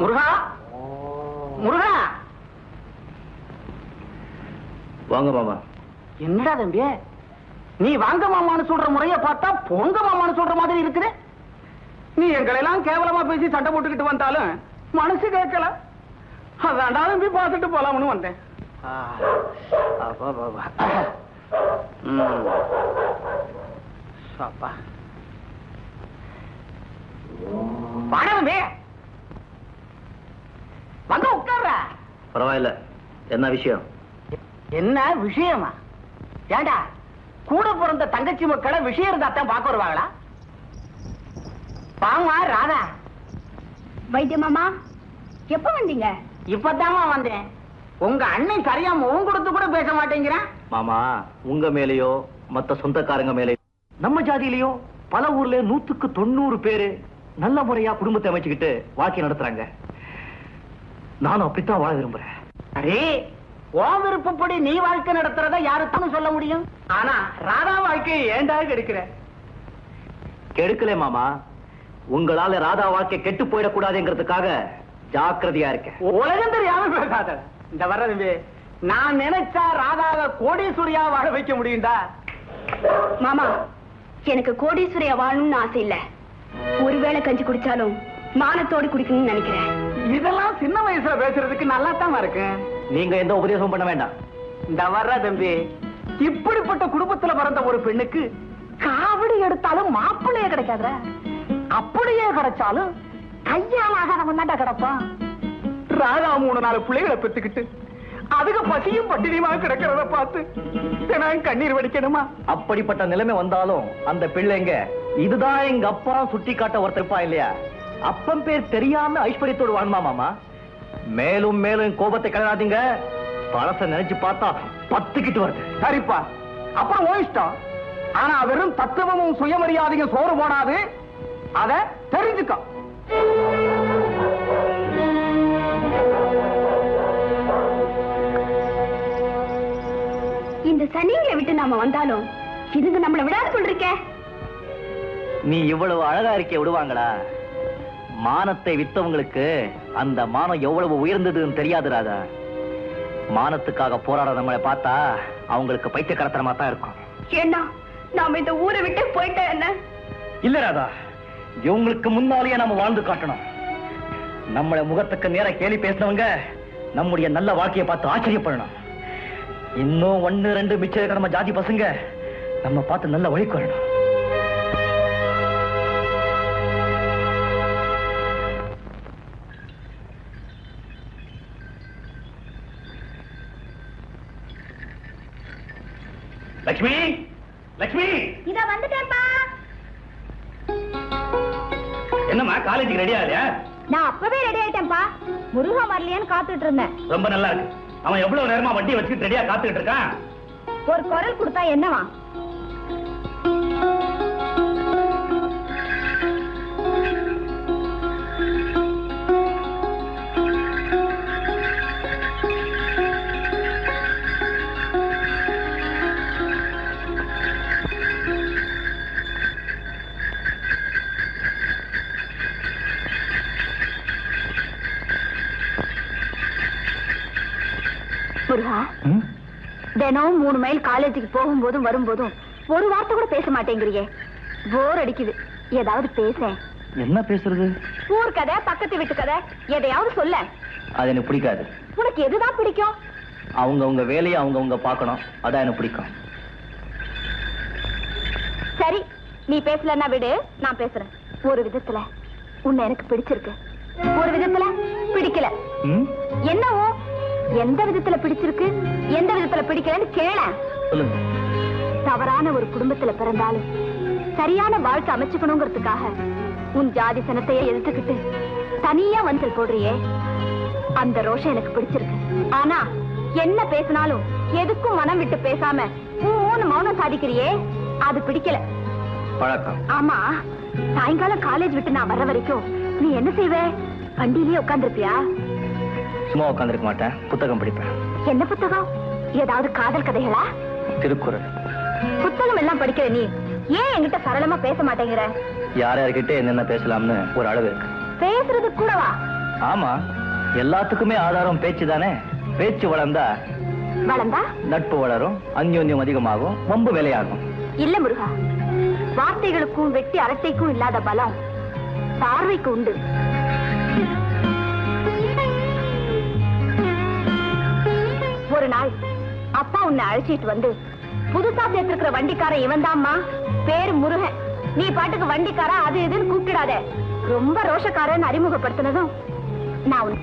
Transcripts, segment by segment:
முருகா? முருகா? வாங்க மாமா. என்னடா தம்பி நீ வாங்க மாமான்னு சொல்ற முறைய பார்த்தா பொங்க மாமான்னு சொல்ற மாதிரி இருக்குது. நீ எங்களை எல்லாம் கேவலமா பேசி சண்டை போட்டுக்கிட்டு வந்தாலும் மனசு கேட்கல. அதான்டா தம்பி பார்த்துட்டு போலாம்னு வந்தேன். ஆ, அப்பா, அப்பா, அப்பா. ம். அப்பா. வாடா தம்பி வந்து உட்கார்ற பரவாயில்ல. என்ன விஷயம்? என்ன விஷயமா? ஏண்டா கூட பிறந்த தங்கச்சி மக்களை விஷயம் இருந்தா தான் பார்க்க வருவாங்களா? பாமா ராதா. வைத்திய மாமா எப்ப வந்தீங்க? இப்பதாம்மா வந்தேன். உங்க அண்ணன் சரியா முகம் கொடுத்து கூட பேச மாட்டேங்கிறேன் மாமா உங்க மேலயோ மத்த சொந்தக்காரங்க மேலயோ நம்ம ஜாதியிலயோ பல ஊர்ல நூத்துக்கு தொண்ணூறு பேரு நல்ல முறையா குடும்பத்தை அமைச்சுக்கிட்டு வாழ்க்கை நடத்துறாங்க. நானும் அப்படித்தான் வாழ விரும்புறேன். அரே உன் விருப்பப்படி நீ வாழ்க்கை நடத்துறத யாருக்கும் சொல்ல முடியும்? ஆனா ராதா வாழ்க்கையை ஏண்டா கெடுக்கிற கெடுக்கல மாமா. உங்களால ராதா வாழ்க்கை கெட்டு போயிடக்கூடாதுங்கிறதுக்காக ஜாக்கிரதையா இருக்கேன். உலகம் தெரியாம பேசாத. இந்த வர்ற தம்பி நான் நினைச்சா ராதாவை கோடீஸ்வரியா வாழ வைக்க முடியும்டா? மாமா எனக்கு கோடீஸ்வரியா வாழணும்னு ஆசை இல்ல. ஒருவேளை கஞ்சி குடிச்சாலும் மானத்தோடு குடிக்கணும்னு நினைக்கிறேன். இதெல்லாம் சின்ன வயசுல பேசுறதுக்கு நல்லா தான் இருக்கு. நீங்க எந்த உபதேசமும் பண்ண வேண்டாம். இந்த வர்ற தம்பி. இப்படிப்பட்ட குடும்பத்துல பிறந்த ஒரு பெண்ணுக்கு காவடி எடுத்தாலும் மாப்பிள்ளையே கிடைக்காத அப்படியே கிடைச்சாலும் கையால் ஆகாதவன் தான்டா கிடப்பான். ராதா மூணு நாலு பிள்ளைகளை பெத்துக்கிட்டு அதுக்கு பசியும் பட்டினியுமா கிடக்கிறத பார்த்து தினம் கண்ணீர் வடிக்கணுமா? அப்படிப்பட்ட நிலைமை வந்தாலும் அந்த பிள்ளைங்க இதுதான் எங்க அப்பா சுட்டி காட்ட ஒருத்தருப்பா இல்லையா? அப்பன் பேர் தெரியாம ஐஸ்வர்யத்தோடு வாழ்மா மாமா? மேலும் மேலும் கோபத்தை கிளறாதீங்க பழச நினைச்சு பார்த்தா பத்துக்கிட்டு வருது. சரிப்பா. அப்புறம் இஷ்டம். ஆனா வெறும் தத்துவமும் சுயமரியாதையும் சோறு போடாது. அத தெரிஞ்சுக்கோ. இந்த சனிங்களை விட்டு நாம வந்தாலும் இதுங்க நம்மள விடாது கொண்டிருக்கே. நீ இவ்வளவு அழகா இருக்க விடுவாங்களா? மானத்தை வித்தவங்களுக்கு அந்த மானம் எவ்வளவு உயர்ந்ததுன்னு தெரியாது ராதா. மானத்துக்காக போராட நம்மளை பார்த்தா அவங்களுக்கு பைத்தியக்காரத்தனமா தான் இருக்கும். ஏன்னா நாம இந்த ஊரை விட்டு போயிட்டா என்ன? இல்ல ராதா. இவங்களுக்கு முன்னாலேயே நம்ம வாழ்ந்து காட்டணும். நம்மள முகத்துக்கு நேரா கேலி பேசினவங்க நம்முடைய நல்ல வாழ்க்கையை பார்த்து ஆச்சரியப்படணும். இன்னும் ஒண்ணு ரெண்டு மிச்சம் இருக்கிற நம்ம ஜாதி பசங்க நம்ம பார்த்து நல்ல வழிக்கு வரணும். நான் அப்பவே ரெடி ஆயிட்டேன்ப்பா. முருகன் வரலையான்னு காத்துட்டு இருந்தேன். ரொம்ப நல்லா இருக்கு. அவன் எவ்வளவு நேரமா வண்டி வச்சுட்டு ரெடியா காத்துக்கிட்டு இருக்கான்? ஒரு குரல் கொடுத்தா என்னவா? முருகா. தினம் மூணு மைல் காலேஜுக்கு போகும்போதும் வரும்போதும் ஒரு வார்த்தை கூட பேச மாட்டேங்கிறியே. போர் அடிக்குது. ஏதாவது பேசேன் என்ன பேசுறது? ஊர் கதை பக்கத்து வீட்டு கதை எதையாவது சொல்ல. அது எனக்கு பிடிக்காது. உனக்கு எதுதான் பிடிக்கும்? அவங்க உங்க வேலையை அவங்க அவங்க பார்க்கணும். அதான் எனக்கு பிடிக்கும். சரி நீ பேசலன்னா விடு நான் பேசுறேன். ஒரு விதத்துல உன்னை எனக்கு பிடிச்சிருக்கு. ஒரு விதத்துல பிடிக்கல? என்னவோ? எந்த விதத்துல பிடிச்சிருக்கு? எந்த விதத்துல பிடிக்கலன்னு சொல்லுங்க. தவறான ஒரு குடும்பத்துல பிறந்தாலும் சரியான வாழ்க்கை அமைச்சுக்கணுங்கிறதுக்காக உன் ஜாதி சனத்தையே எதிர்த்துக்கிட்டு தனியா வந்தல் போடுறியே. அந்த ரோஷம் எனக்கு பிடிச்சிருக்கு. ஆனா என்ன பேசினாலும் எதுக்கும் மனம் விட்டு பேசாம ஊன்னு மௌனம் சாதிக்கிறியே? அது பிடிக்கல. பழக்கம். ஆமா சாயங்காலம் காலேஜ் விட்டு நான் வர வரைக்கும் நீ என்ன செய்வ? வண்டியிலேயே உட்கார்ந்திருப்பியா? சும்மா உட்காந்துருக்க மாட்டேன். புத்தகம் படிப்பேன். என்ன புத்தகம்? ஏதாவது காதல் கதைகளா? திருக்குறள். புத்தகம் எல்லாம் படிக்கிற நீ ஏன் என்கிட்ட சரளமா பேச மாட்டேங்கிற? யார் யார்கிட்ட என்னென்ன பேசலாம்னு ஒரு அளவு இருக்கு. பேசுறது கூடவா? ஆமா. எல்லாத்துக்குமே ஆதாரம் பேச்சு தானே? பேச்சு வளர்ந்தா வளர்ந்தா? நட்பு வளரும் அந்யோன்யம் அதிகமாகும் வம்பு விலையாகும். இல்ல முருகா. வார்த்தைகளுக்கும் வெட்டி அரட்டைக்கும் இல்லாத பலம் பார்வைக்கு உண்டு. ஒரு நாள் அப்பா உன்னை அழைச்சிட்டு வந்து புதுசா சேர்த்திருக்கிற வண்டிக்காரன் இவன்தாம்மா. பேரு முருகன். நீ பாட்டுக்கு வண்டிக்காரா அது இதுன்னு கூப்பிடாத. ரொம்ப ரோஷக்காரன் அறிமுகப்படுத்தினதும் நான் உன்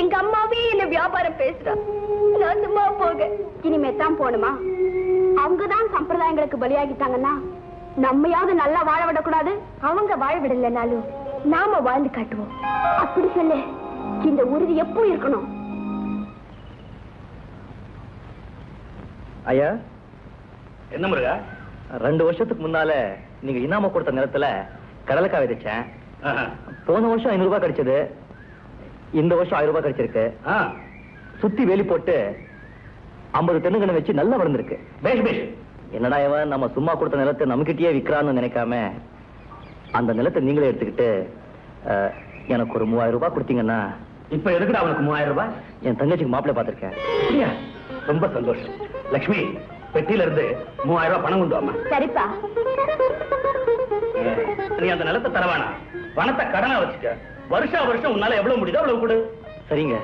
எங்க அம்மாவே என்ன வியாபாரம் பேசுறா. நான் சும்மா போக. இனிமே தான் போணுமா அவங்கதான் சம்பிரதாயங்களுக்கு பலியாகிட்டாங்கன்னா நம்மையாவது நல்லா வாழ விடக்கூடாது? அவங்க வாழ விடலைனாலும் நாம வாழ்ந்து காட்டுவோம். அப்படி சொல்லு இந்த உறுதி எப்போ இருக்கணும்? ஐயா? என்ன முருகா? ரெண்டு வருஷத்துக்கு முன்னால நீங்க இனாம கொடுத்த நிலத்துல கடலைக்காய் விதைச்சேன். போன வருஷம் ஐநூறு ரூபாய் கிடைச்சது. இந்த வருஷம் ஆயிரம் ரூபாய் கிடைச்சிருக்கு. சுத்தி வேலி போட்டு ஐம்பது தென்னுங்கன்னு வச்சு நல்லா வளர்ந்துருக்கு. பேஷ் பேஷ் என்னடா இவன்? நம்ம சும்மா கொடுத்த நிலத்தை நம்மகிட்டயே விக்கிறான்னு நினைக்காம அந்த நிலத்தை நீங்களே எடுத்துக்கிட்டு எனக்கு ஒரு மூவாயிரம் ரூபாய் கொடுத்தீங்கன்னா இப்ப எதுக்குடா அவனுக்கு மூவாயிரம் ரூபாய்? என் தங்கச்சிக்கு மாப்பிள்ளை பார்த்திருக்கேன்? ரொம்ப சந்தோஷம். லக்ஷ்மி பெட்டியில இருந்து மூவாயிரம் ரூபாய் பணம் கொண்டு வாமா சரிப்பா. நீ அந்த நிலத்தை தரவானா? பணத்தை கடனா வச்சுக்க. வருஷா வருஷம் உன்னால எவ்வளவு முடியுதோ அவ்வளவு கொடு. சரிங்க.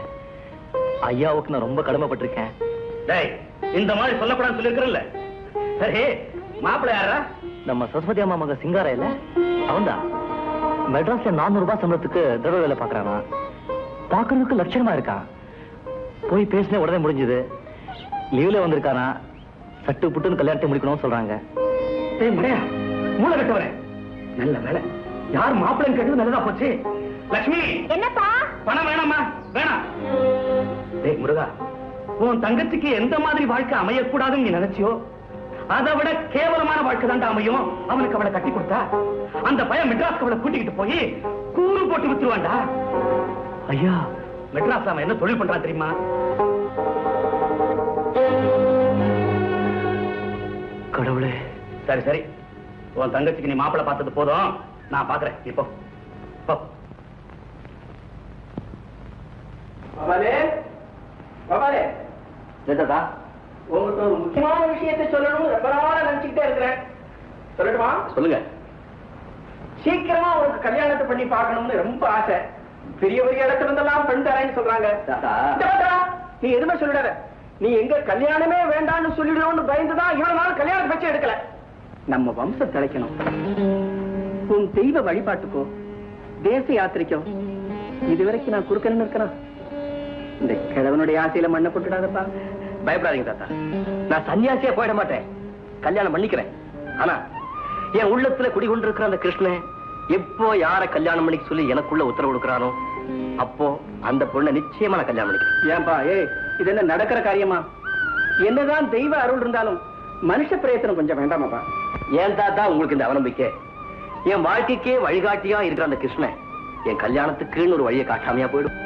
ஐயாவுக்கு நான் ரொம்ப கடமைப்பட்டிருக்கேன். டேய் இந்த மாதிரி சொல்லக்கூடாதுன்னு சொல்லிருக்கிறல்ல சரி மாப்பிள்ளை யாரா நம்ம சரஸ்வதி அம்மா மக சிங்கார இல்ல? அவன்தான் மெட்ராஸ்ல நானூறு ரூபாய் சம்பளத்துக்கு திரவ வேலை பாக்குறானா பாக்குறதுக்கு லட்சணமா இருக்கான் போய் பேசினே உடனே முடிஞ்சது. லீவ்ல வந்திருக்கானா? சட்டு புட்டுன்னு கல்யாணத்தை முடிக்கணும்னு சொல்றாங்க. டேய் முறையா மூளை கட்டவரே நல்ல வேலை. யார் மாப்பிள்ளைன்னு கேட்டது நல்லதா போச்சு? லக்ஷ்மி! என்னப்பா? பணம் வேணாமா வேணாம். டேய் முருகா உன் தங்கச்சிக்கு எந்த மாதிரி வாழ்க்கை அமையக்கூடாதுன்னு நீ நினைச்சியோ அதை விட கேவலமான வாழ்க்கை தாண்டா அமையும். அவனுக்கு அவளை கட்டி கொடுத்தா அந்த பையன் மெட்ராஸ்க்கு அவளை கூட்டிக்கிட்டு போய் கூறு போட்டு வித்துருவான்டா. ஐயா மெட்ராஸ் அவன் என்ன தொழில் பண்றான் தெரியுமா? கடவுளே. சரி சரி. உன் தங்கச்சிக்கு நீ மாப்பிள்ளை பார்த்தது போதும். நான் பாக்குறேன் இப்போ உங்கள்கிட்ட ஒரு முக்கியமான விஷயத்தை சொல்லணும்னு ரொம்ப நாளா நினைச்சுக்கிட்டே இருக்கிறேன். சொல்லட்டுமா? சொல்லுங்க. சீக்கிரமா உனக்கு கல்யாணத்தை பண்ணி பார்க்கணும்னு ரொம்ப ஆசை. பெரிய பெரிய இடத்துல இருந்தெல்லாம் பெண் தரேன்னு சொல்றாங்க. நீ எதுவுமே சொல்லிடாத. நீ எங்க கல்யாணமே வேண்டாம்னு சொல்லிடுவோம்னு பயந்துதான் இவ்வளவு நாள் கல்யாண பச்சை எடுக்கல. நம்ம வம்சம் தலைக்கணும் உன் தெய்வ வழிபாட்டுக்கோ தேச யாத்திரைக்கோ இதுவரைக்கும் நான் குறுக்கணும்னு இருக்கிறேன் இந்த கிழவனுடைய ஆசையில மண்ணை போட்டுடாதப்பா. பயப்படாதீங்க தாத்தா. நான் சன்னியாசியா போயிட மாட்டேன். கல்யாணம் பண்ணிக்கிறேன். ஆனா என் உள்ளத்துல குடிகொண்டிருக்கிற அந்த கிருஷ்ணன் எப்போ யார கல்யாணம் பண்ணிக்க சொல்லி எனக்குள்ள உத்தரவு கொடுக்கிறானோ அப்போ அந்த பொண்ணை நிச்சயமா நான் கல்யாணம் பண்ணிக்கிறேன். ஏன்பா ஏய் இது என்ன நடக்கிற காரியமா? என்னதான் தெய்வ அருள் இருந்தாலும் மனுஷ பிரயத்தனம் கொஞ்சம் வேண்டாமாப்பா. ஏன் தாத்தா உங்களுக்கு இந்த அவநம்பிக்கை? என் வாழ்க்கைக்கே வழிகாட்டியா இருக்கிற அந்த கிருஷ்ணன் என் கல்யாணத்துக்குன்னு ஒரு வழியை காட்டாமையா போயிடும்.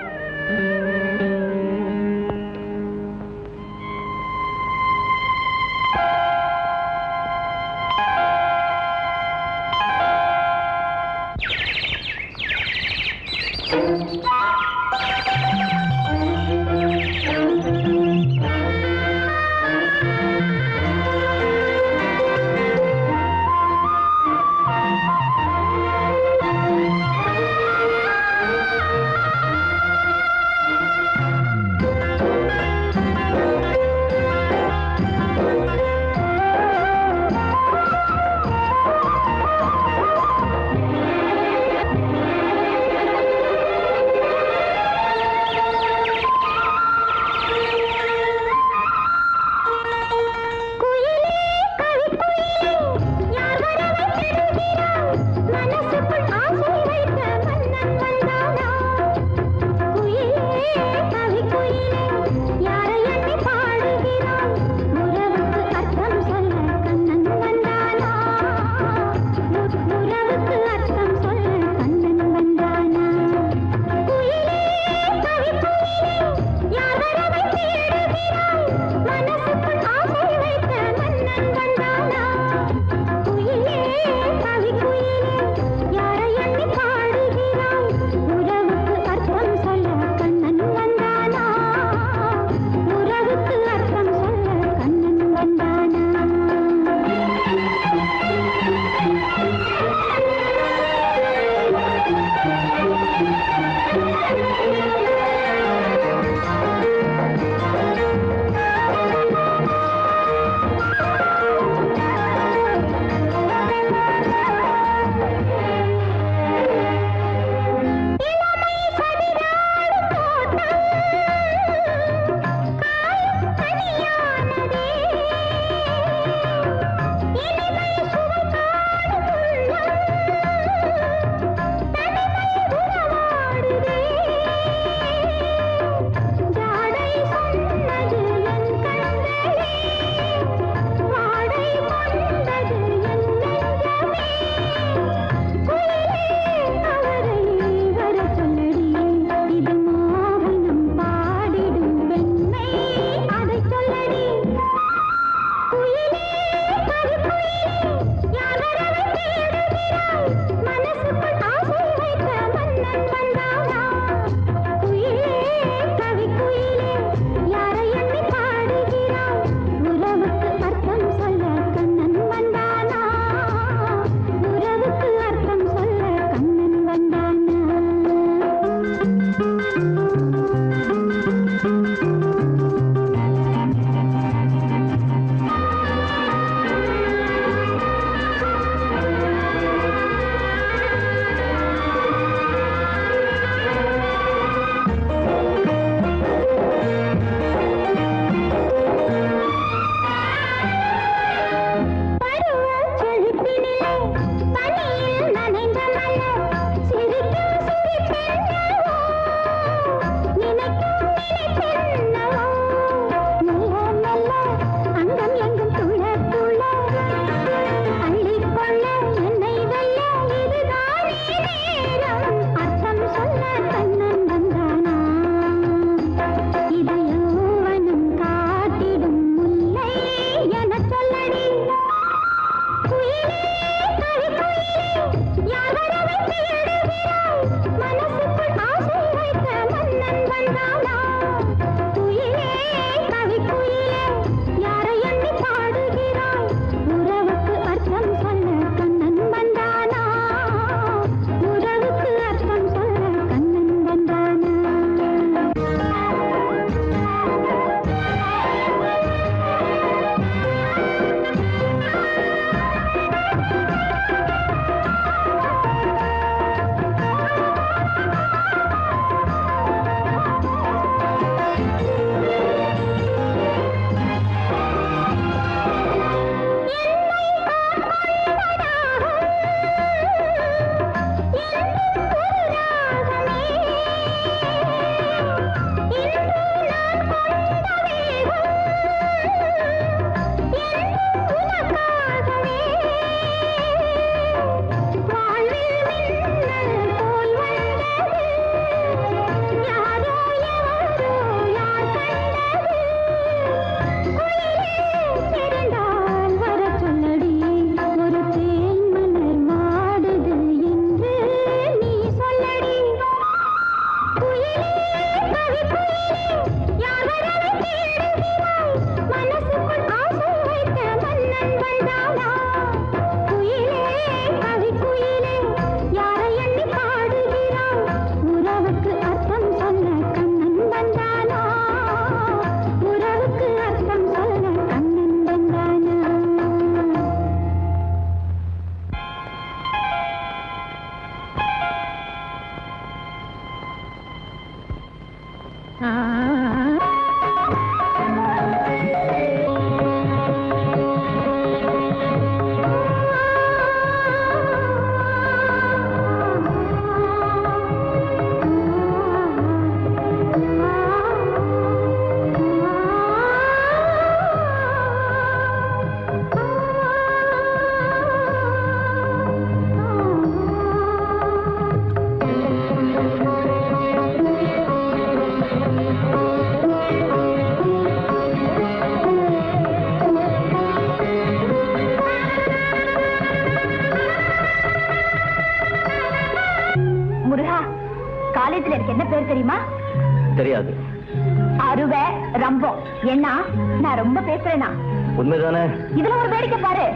உண்மைதானே இதுல ஒரு வேடிக்கை பாரு.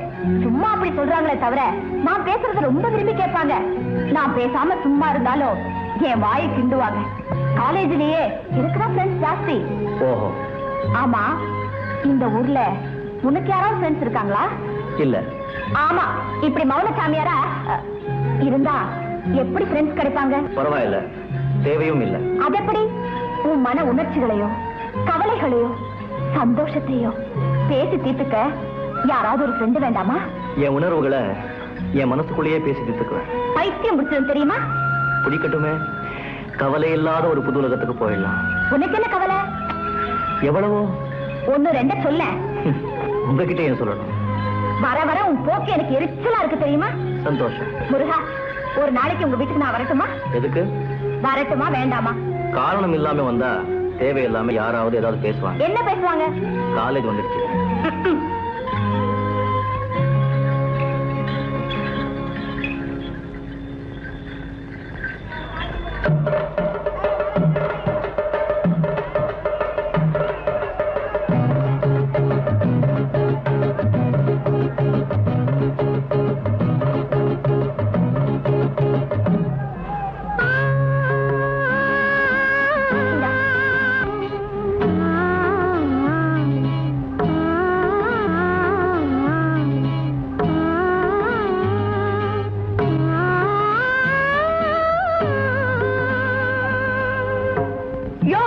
சும்மா அப்படி சொல்றாங்களே தவிர நான் பேசுறத ரொம்ப விரும்பி கேட்பாங்க. நான் பேசாம சும்மா இருந்தாலும் என் வாயை கிண்டுவாங்க. காலேஜ்லயே இருக்கிற ஃப்ரெண்ட்ஸ் ஜாஸ்தி? ஓஹோ. ஆமா. இந்த ஊர்ல உனக்கு யாராவது ஃப்ரெண்ட்ஸ் இருக்காங்களா? இல்ல. ஆமா. இப்படி மௌன சாமியாரா இருந்தா எப்படி ஃப்ரெண்ட்ஸ் கிடைப்பாங்க? பரவாயில்ல. தேவையும் இல்ல. அது எப்படி உன் மன உணர்ச்சிகளையோ கவலைகளையோ சந்தோஷத்தையோ? பேசி தீர்த்துக்க யாராவது ஒரு ஃப்ரெண்டு வேண்டாமா? என் உணர்வுகளை என் மனசுக்குள்ளேயே பேசி தீர்த்துக்குவேன். பைத்தியம் முடிச்சது தெரியுமா? பிடிக்கட்டுமே. கவலை இல்லாத ஒரு புது உலகத்துக்கு போயிடலாம். உனக்கு என்ன கவலை? எவ்வளவோ. ஒண்ணு ரெண்ட சொல்ல. உங்ககிட்ட ஏன் சொல்லணும். வர வர உன் போக்கு எனக்கு எரிச்சலா இருக்கு தெரியுமா? சந்தோஷம். முருகா ஒரு நாளைக்கு உங்க வீட்டுக்கு நான் வரட்டுமா? எதுக்கு? வரட்டுமா வேண்டாமா? காரணம் இல்லாம வந்தா தேவையில்லாம யாராவது ஏதாவது பேசுவாங்க என்ன பேசுவாங்க காலேஜ் வந்துடுச்சு இந்தா. யோ!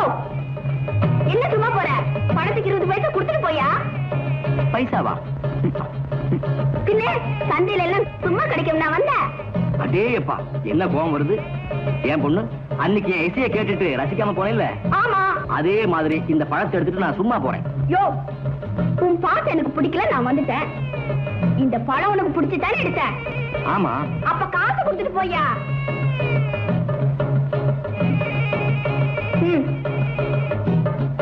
என்ன சும்மா போற? பணத்துக்கு இருபது பைசா கொடுத்துட்டு போயா? பைசாவா? பின்ன சந்தையில எல்லாம் சும்மா கிடைக்கும். நான் வந்தேன். அடேயப்பா என்ன கோவம் வருது? என் பொண்ணு? அன்னைக்கு என் இசையை கேட்டுட்டு ரசிக்காம போனேன்ல ஆமா. அதே மாதிரி இந்த பழத்தை எடுத்துட்டு நான் சும்மா போறேன். யோ உன் பாட்டு எனக்கு பிடிக்கல நான் வந்துட்டேன். இந்த பழம் உனக்கு பிடிச்சுதானே எடுத்தேன். ஆமா. அப்ப காசு கொடுத்துட்டு போயா کی